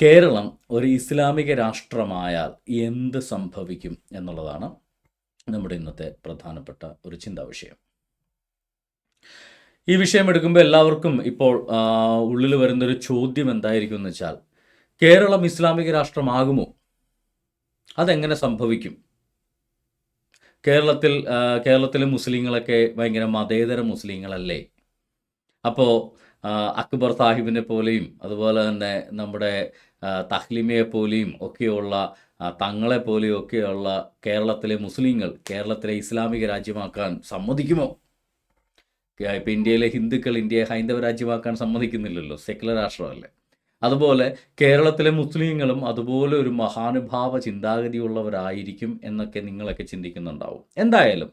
കേരളം ഒരു ഇസ്ലാമിക രാഷ്ട്രമായാൽ എന്ത് സംഭവിക്കും എന്നുള്ളതാണ് നമ്മുടെ ഇന്നത്തെ പ്രധാനപ്പെട്ട ഒരു ചിന്താ വിഷയം ഈ വിഷയം എടുക്കുമ്പോൾ എല്ലാവർക്കും ഇപ്പോൾ ഉള്ളിൽ വരുന്നൊരു ചോദ്യം എന്തായിരിക്കും എന്ന് വെച്ചാൽ കേരളം ഇസ്ലാമിക രാഷ്ട്രമാകുമോ? അതെങ്ങനെ സംഭവിക്കും? കേരളത്തിൽ കേരളത്തിലെ മുസ്ലിങ്ങളൊക്കെ ഭയങ്കര മതേതര മുസ്ലിങ്ങളല്ലേ? അപ്പോൾ അക്ബർ സാഹിബിനെ പോലെയും അതുപോലെ തന്നെ നമ്മുടെ തഹ്ലിമയെ പോലെയും ഒക്കെയുള്ള തങ്ങളെ പോലെയും ഒക്കെയുള്ള കേരളത്തിലെ മുസ്ലിങ്ങൾ കേരളത്തിലെ ഇസ്ലാമിക രാജ്യമാക്കാൻ സമ്മതിക്കുമോ? ഇപ്പം ഇന്ത്യയിലെ ഹിന്ദുക്കൾ ഇന്ത്യയെ ഹൈന്ദവ രാജ്യമാക്കാൻ സമ്മതിക്കുന്നില്ലല്ലോ സെക്കുലർ രാഷ്ട്രമല്ലേ? അതുപോലെ കേരളത്തിലെ മുസ്ലിങ്ങളും അതുപോലെ ഒരു മഹാനുഭാവ ചിന്താഗതിയുള്ളവരായിരിക്കും എന്നൊക്കെ നിങ്ങളൊക്കെ ചിന്തിക്കുന്നുണ്ടാവും. എന്തായാലും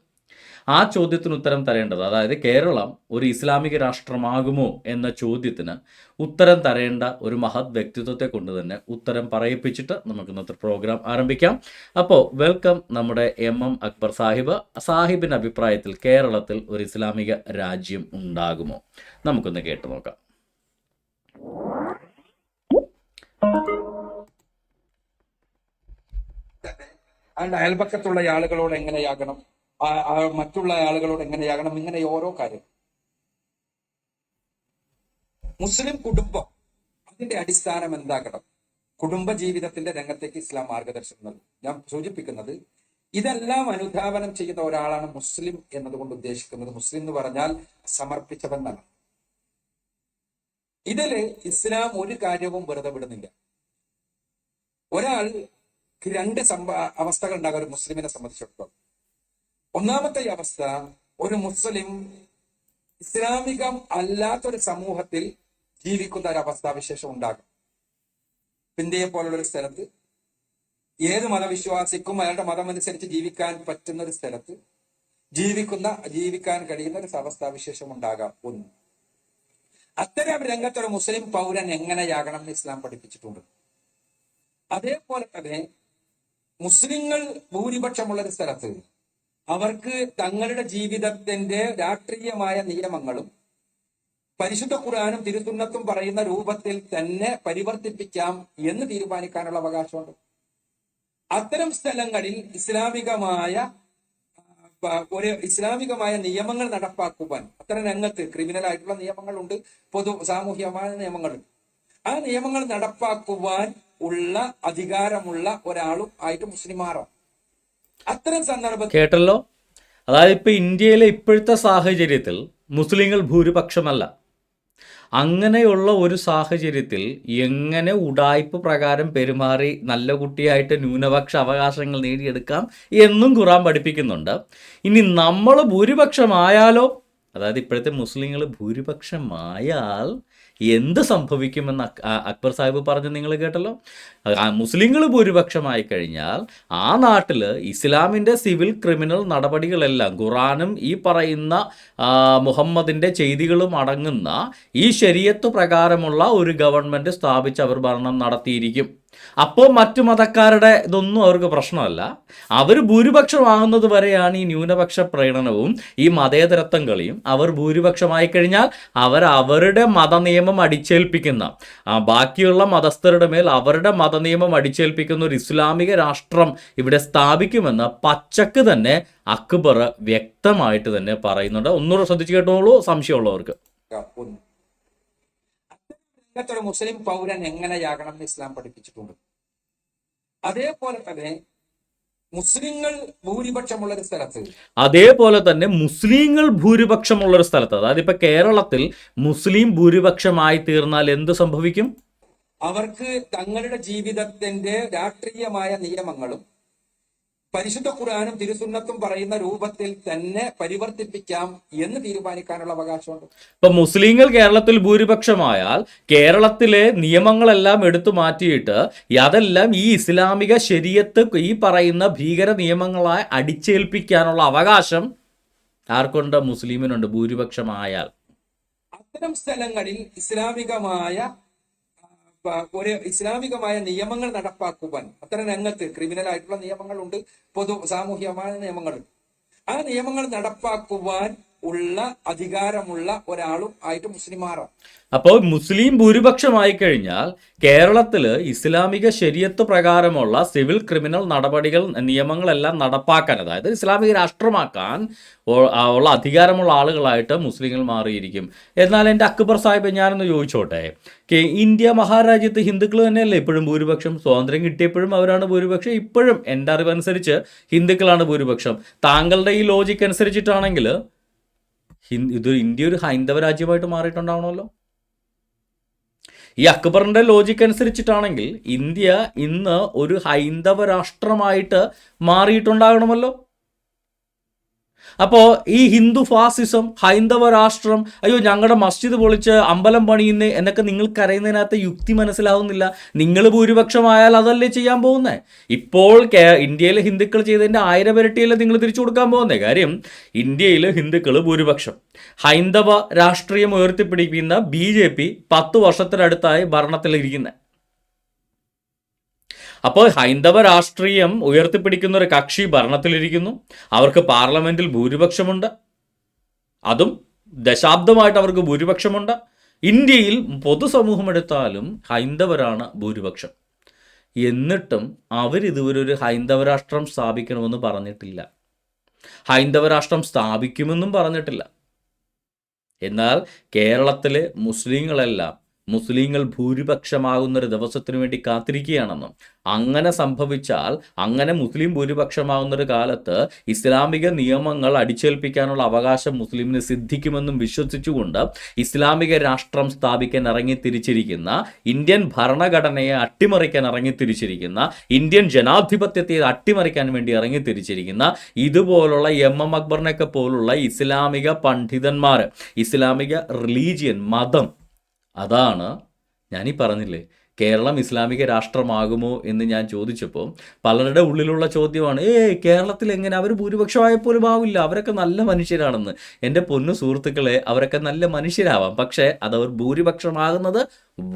ആ ചോദ്യത്തിന് ഉത്തരം തരേണ്ടത് അതായത് കേരളം ഒരു ഇസ്ലാമിക രാഷ്ട്രമാകുമോ എന്ന ചോദ്യത്തിന് ഉത്തരം തരേണ്ട ഒരു മഹത് വ്യക്തിത്വത്തെ കൊണ്ട് തന്നെ ഉത്തരം പറയിപ്പിച്ചിട്ട് നമുക്ക് ഇന്നത്തെ പ്രോഗ്രാം ആരംഭിക്കാം. അപ്പോൾ വെൽക്കം നമ്മുടെ എം എം അക്ബർ സാഹിബ്. സാഹിബിന്റെ അഭിപ്രായത്തിൽ കേരളത്തിൽ ഒരു ഇസ്ലാമിക രാജ്യം ഉണ്ടാകുമോ? നമുക്കൊന്ന് കേട്ടു നോക്കാം. അയൽപക്കത്തുള്ള ആളുകളോട് എങ്ങനെയാകണം? മറ്റുള്ള ആളുകളോട് എങ്ങനെയാകണം? ഇങ്ങനെ ഓരോ കാര്യം. മുസ്ലിം കുടുംബം അതിന്റെ അടിസ്ഥാനം എന്താകണം? കുടുംബ ജീവിതത്തിന്റെ രംഗത്തേക്ക് ഇസ്ലാം മാർഗദർശനം നൽകും. ഞാൻ സൂചിപ്പിക്കുന്നത് ഇതെല്ലാം അനുധാവനം ചെയ്യുന്ന ഒരാളാണ് മുസ്ലിം എന്നതുകൊണ്ട് ഉദ്ദേശിക്കുന്നത്. മുസ്ലിം എന്ന് പറഞ്ഞാൽ സമർപ്പിച്ചവൻ എന്നാണ് ഇതിൽ ഇസ്ലാം ഒരു കാര്യവും വെറുതെ വിടുന്നില്ല. ഒരാൾ രണ്ട് സംഭ അവസ്ഥകൾ ഉണ്ടാകും ഒരു മുസ്ലിമിനെ സംബന്ധിച്ചിടത്തോളം. ഒന്നാമത്തെ അവസ്ഥ ഒരു മുസ്ലിം ഇസ്ലാമികം അല്ലാത്തൊരു സമൂഹത്തിൽ ജീവിക്കുന്ന ഒരു അവസ്ഥാവിശേഷം ഉണ്ടാകും. ഇന്ത്യയെ പോലുള്ള ഒരു സ്ഥലത്ത് ഏത് മതവിശ്വാസിക്കും അയാളുടെ മതം അനുസരിച്ച് ജീവിക്കാൻ പറ്റുന്ന ഒരു സ്ഥലത്ത് ജീവിക്കുന്ന ജീവിക്കാൻ കഴിയുന്ന ഒരു അവസ്ഥാവിശേഷം ഉണ്ടാകാം. ഒന്ന്. അത്തരം രംഗത്തൊരു മുസ്ലിം പൗരൻ എങ്ങനെയാകണം എന്ന് ഇസ്ലാം പഠിപ്പിച്ചിട്ടുണ്ട്? അതേപോലെ തന്നെ മുസ്ലിങ്ങൾ ഭൂരിപക്ഷമുള്ള ഒരു സ്ഥലത്ത് അവർക്ക് തങ്ങളുടെ ജീവിതത്തിന്റെ രാഷ്ട്രീയമായ നിയമങ്ങളും പരിശുദ്ധ ഖുർആാനും തിരുത്തുന്നത്തും പറയുന്ന രൂപത്തിൽ തന്നെ പരിവർത്തിപ്പിക്കാം എന്ന് തീരുമാനിക്കാനുള്ള അവകാശമുണ്ട്. അത്തരം സ്ഥലങ്ങളിൽ ഇസ്ലാമികമായ ഒരു ഇസ്ലാമികമായ നിയമങ്ങൾ നടപ്പാക്കുവാൻ അത്തരം രംഗത്ത് ക്രിമിനൽ ആയിട്ടുള്ള നിയമങ്ങളുണ്ട് പൊതു സാമൂഹികമായ നിയമങ്ങളുണ്ട്. ആ നിയമങ്ങൾ നടപ്പാക്കുവാൻ ഉള്ള അധികാരമുള്ള ഒരാളും ആയിട്ട് മുസ്ലിം മാറാം അത്തരം സന്ദർഭം കേട്ടല്ലോ? അതായത് ഇപ്പോൾ ഇന്ത്യയിലെ ഇപ്പോഴത്തെ സാഹചര്യത്തിൽ മുസ്ലിങ്ങൾ ഭൂരിപക്ഷമല്ല. അങ്ങനെയുള്ള ഒരു സാഹചര്യത്തിൽ എങ്ങനെ ഉടായ്പ പ്രകാരം പെരുമാറി നല്ല കുട്ടിയായിട്ട് ന്യൂനപക്ഷ അവകാശങ്ങൾ നേടിയെടുക്കാം എന്നും ഖുറാൻ പഠിപ്പിക്കുന്നുണ്ട്. ഇനി നമ്മൾ ഭൂരിപക്ഷമായാലോ? അതായത് ഇപ്പോഴത്തെ മുസ്ലിങ്ങൾ ഭൂരിപക്ഷമായാൽ എന്ത് സംഭവിക്കുമെന്ന് അക്- അക്ബർ സാഹിബ് പറഞ്ഞ് നിങ്ങൾ കേട്ടല്ലോ? മുസ്ലിങ്ങൾ ഭൂരിപക്ഷമായി കഴിഞ്ഞാൽ ആ നാട്ടിൽ ഇസ്ലാമിന്റെ സിവിൽ ക്രിമിനൽ നടപടികളെല്ലാം ഖുറാനും ഈ പറയുന്ന മുഹമ്മദിന്റെ ചെയ്തികളും അടങ്ങുന്ന ഈ ശരീഅത്ത് പ്രകാരമുള്ള ഒരു ഗവൺമെന്റ് സ്ഥാപിച്ച് അവർ ഭരണം നടത്തിയിരിക്കും. അപ്പോൾ മറ്റു മതക്കാരുടെ ഇതൊന്നും അവർക്ക് പ്രശ്നമല്ല. അവർ ഭൂരിപക്ഷമാകുന്നത് വരെയാണ് ഈ ന്യൂനപക്ഷ പ്രകടനവും ഈ മതേതരത്വം കളിയും. അവർ ഭൂരിപക്ഷമായി കഴിഞ്ഞാൽ അവർ അവരുടെ മതനിയമം അടിച്ചേൽപ്പിക്കുന്ന ബാക്കിയുള്ള മതസ്ഥരുടെ മേൽ അവരുടെ മതനിയമം അടിച്ചേൽപ്പിക്കുന്ന ഒരു ഇസ്ലാമിക രാഷ്ട്രം ഇവിടെ സ്ഥാപിക്കുമെന്ന് പച്ചക്ക് തന്നെ അക്ബർ വ്യക്തമായിട്ട് തന്നെ പറയുന്നുണ്ട്. ഒന്നുകൂടെ ശ്രദ്ധിച്ചു കേട്ടോളൂ സംശയമുള്ളവർക്ക്. ഒന്ന് ഒരു മുസ്ലിം പൗരൻ എങ്ങനെയാകണം എന്ന് ഇസ്ലാം പഠിപ്പിച്ചിട്ടുണ്ട്? അതേപോലെ തന്നെ മുസ്ലിങ്ങൾ ഭൂരിപക്ഷമുള്ള ഒരു സ്ഥലത്ത്. അതേപോലെ തന്നെ മുസ്ലിങ്ങൾ ഭൂരിപക്ഷമുള്ള ഒരു സ്ഥലത്ത്. അതായത് ഇപ്പൊ കേരളത്തിൽ മുസ്ലിം ഭൂരിപക്ഷമായി തീർന്നാൽ എന്ത് സംഭവിക്കും? അവർക്ക് തങ്ങളുടെ ജീവിതത്തിന്റെ രാഷ്ട്രീയമായ നിയമങ്ങളും പരിശുദ്ധ ഖുർആാനും തിരുസുന്നത്തും പറയുന്ന രൂപത്തിൽ തന്നെ പരിവർത്തിപ്പിക്കാം എന്ന് തീരുമാനിക്കാനുള്ള അവകാശമുണ്ട്. ഇപ്പൊ മുസ്ലിങ്ങൾ കേരളത്തിൽ ഭൂരിപക്ഷമായാൽ കേരളത്തിലെ നിയമങ്ങളെല്ലാം എടുത്തു മാറ്റിയിട്ട് അതെല്ലാം ഈ ഇസ്ലാമിക ശരീരത്ത് ഈ പറയുന്ന ഭീകര നിയമങ്ങളായി അടിച്ചേൽപ്പിക്കാനുള്ള അവകാശം ആർക്കുണ്ട്? മുസ്ലിമിനുണ്ട് ഭൂരിപക്ഷമായാൽ. അത്തരം സ്ഥലങ്ങളിൽ ഇസ്ലാമികമായ ഒരു ഇസ്ലാമികമായ നിയമങ്ങൾ നടപ്പാക്കുവാൻ അത്തരം രംഗത്ത് ക്രിമിനൽ ആയിട്ടുള്ള നിയമങ്ങളുണ്ട് പൊതു സാമൂഹികമായ നിയമങ്ങളുണ്ട്. ആ നിയമങ്ങൾ നടപ്പാക്കുവാൻ ഉള്ള അധികാരമുള്ള ഒരാളും ആയിട്ട് മുസ്ലിം മാറാം അപ്പോൾ മുസ്ലിം ഭൂരിപക്ഷമായി കഴിഞ്ഞാൽ കേരളത്തിൽ ഇസ്ലാമിക ശരിയത്ത് പ്രകാരമുള്ള സിവിൽ ക്രിമിനൽ നടപടികൾ നിയമങ്ങളെല്ലാം നടപ്പാക്കാൻ അതായത് ഇസ്ലാമിക രാഷ്ട്രമാക്കാൻ ഉള്ള അധികാരമുള്ള ആളുകളായിട്ട് മുസ്ലിങ്ങൾ മാറിയിരിക്കും. എന്നാൽ എന്റെ അക്ബർ സാഹിബ് ഞാനൊന്ന് ചോദിച്ചോട്ടെ ഇന്ത്യ മഹാരാജ്യത്ത് ഹിന്ദുക്കൾ തന്നെയല്ലേ ഇപ്പോഴും ഭൂരിപക്ഷം? സ്വാതന്ത്ര്യം കിട്ടിയപ്പോഴും അവരാണ് ഭൂരിപക്ഷം. ഇപ്പോഴും എന്റെ അറിവനുസരിച്ച് ഹിന്ദുക്കളാണ് ഭൂരിപക്ഷം. താങ്കളുടെ ഈ ലോജിക്ക് അനുസരിച്ചിട്ടാണെങ്കിൽ ഇത് ഇന്ത്യ ഒരു ഹൈന്ദവ രാജ്യമായിട്ട് മാറിയിട്ടുണ്ടാവണമല്ലോ. ഈ അക്ബറിന്റെ ലോജിക്ക് അനുസരിച്ചിട്ടാണെങ്കിൽ ഇന്ത്യ ഇന്ന് ഒരു ഹൈന്ദവ രാഷ്ട്രമായിട്ട് മാറിയിട്ടുണ്ടാകണമല്ലോ. അപ്പോൾ ഈ ഹിന്ദു ഫാസിസം ഹൈന്ദവ രാഷ്ട്രം അയ്യോ ഞങ്ങളുടെ മസ്ജിദ് പൊളിച്ച് അമ്പലം പണിയുന്നേ എന്നൊക്കെ നിങ്ങൾക്കറിയുന്നതിനകത്ത് യുക്തി മനസ്സിലാവുന്നില്ല. നിങ്ങൾ ഭൂരിപക്ഷമായാൽ അതല്ലേ ചെയ്യാൻ പോകുന്നത് ഇപ്പോൾ ഇന്ത്യയിലെ ഹിന്ദുക്കൾ ചെയ്തതിന്റെ ആയിരം ഇരട്ടിയല്ലേ നിങ്ങൾ തിരിച്ചു കൊടുക്കാൻ പോകുന്നത് കാര്യം ഇന്ത്യയിലെ ഹിന്ദുക്കൾ ഭൂരിപക്ഷം. ഹൈന്ദവ രാഷ്ട്രീയം ഉയർത്തിപ്പിടിക്കുന്ന ബി ജെ പി പത്ത് വർഷത്തിനടുത്തായി ഭരണത്തിലിരിക്കുന്നത് അപ്പോൾ ഹൈന്ദവ രാഷ്ട്രീയം ഉയർത്തിപ്പിടിക്കുന്ന ഒരു കക്ഷി ഭരണത്തിലിരിക്കുന്നു. അവർക്ക് പാർലമെന്റിൽ ഭൂരിപക്ഷമുണ്ട്. അതും ദശാബ്ദമായിട്ട് അവർക്ക് ഭൂരിപക്ഷമുണ്ട്. ഇന്ത്യയിൽ പൊതുസമൂഹം എടുത്താലും ഹൈന്ദവരാണ് ഭൂരിപക്ഷം. എന്നിട്ടും അവരിതുവരെ ഒരു ഹൈന്ദവ രാഷ്ട്രം സ്ഥാപിക്കണമെന്ന് പറഞ്ഞിട്ടില്ല. ഹൈന്ദവ രാഷ്ട്രം സ്ഥാപിക്കുമെന്നും പറഞ്ഞിട്ടില്ല. എന്നാൽ കേരളത്തിലെ മുസ്ലിങ്ങളെല്ലാം മുസ്ലിങ്ങൾ ഭൂരിപക്ഷമാകുന്ന ഒരു ദിവസത്തിനു വേണ്ടി കാത്തിരിക്കുകയാണെന്നും അങ്ങനെ സംഭവിച്ചാൽ അങ്ങനെ മുസ്ലിം ഭൂരിപക്ഷമാകുന്നൊരു കാലത്ത് ഇസ്ലാമിക നിയമങ്ങൾ അടിച്ചേൽപ്പിക്കാനുള്ള അവകാശം മുസ്ലിമിന് സിദ്ധിക്കുമെന്നും വിശ്വസിച്ചുകൊണ്ട് ഇസ്ലാമിക രാഷ്ട്രം സ്ഥാപിക്കാൻ ഇറങ്ങി തിരിച്ചിരിക്കുന്ന ഇന്ത്യൻ ഭരണഘടനയെ അട്ടിമറിക്കാൻ ഇറങ്ങി തിരിച്ചിരിക്കുന്ന ഇന്ത്യൻ ജനാധിപത്യത്തെ അട്ടിമറിക്കാൻ വേണ്ടി ഇറങ്ങി തിരിച്ചിരിക്കുന്ന ഇതുപോലുള്ള എം എം അക്ബറിനൊക്കെ പോലുള്ള ഇസ്ലാമിക പണ്ഡിതന്മാർ ഇസ്ലാമിക റിലീജിയൻ മതം അതാണ് ഞാനീ പറഞ്ഞില്ലേ കേരളം ഇസ്ലാമിക രാഷ്ട്രമാകുമോ എന്ന് ഞാൻ ചോദിച്ചപ്പോൾ പലരുടെ ഉള്ളിലുള്ള ചോദ്യമാണ് ഏ കേരളത്തിൽ എങ്ങനെ? അവർ ഭൂരിപക്ഷമായപ്പോലും ആവില്ല അവരൊക്കെ നല്ല മനുഷ്യരാണെന്ന്. എന്റെ പൊന്നു സുഹൃത്തുക്കളെ അവരൊക്കെ നല്ല മനുഷ്യരാവാം പക്ഷേ അതവർ ഭൂരിപക്ഷമാകുന്നത്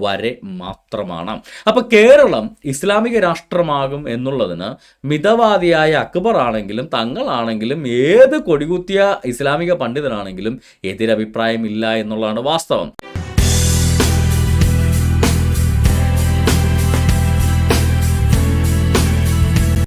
വരെ മാത്രമാണ്. അപ്പം കേരളം ഇസ്ലാമിക രാഷ്ട്രമാകും എന്നുള്ളതിന് മിതവാദിയായ അക്ബർ ആണെങ്കിലും തങ്ങളാണെങ്കിലും ഏത് കൊടികുത്തിയ ഇസ്ലാമിക പണ്ഡിതനാണെങ്കിലും എതിരഭിപ്രായമില്ല എന്നുള്ളതാണ് വാസ്തവം.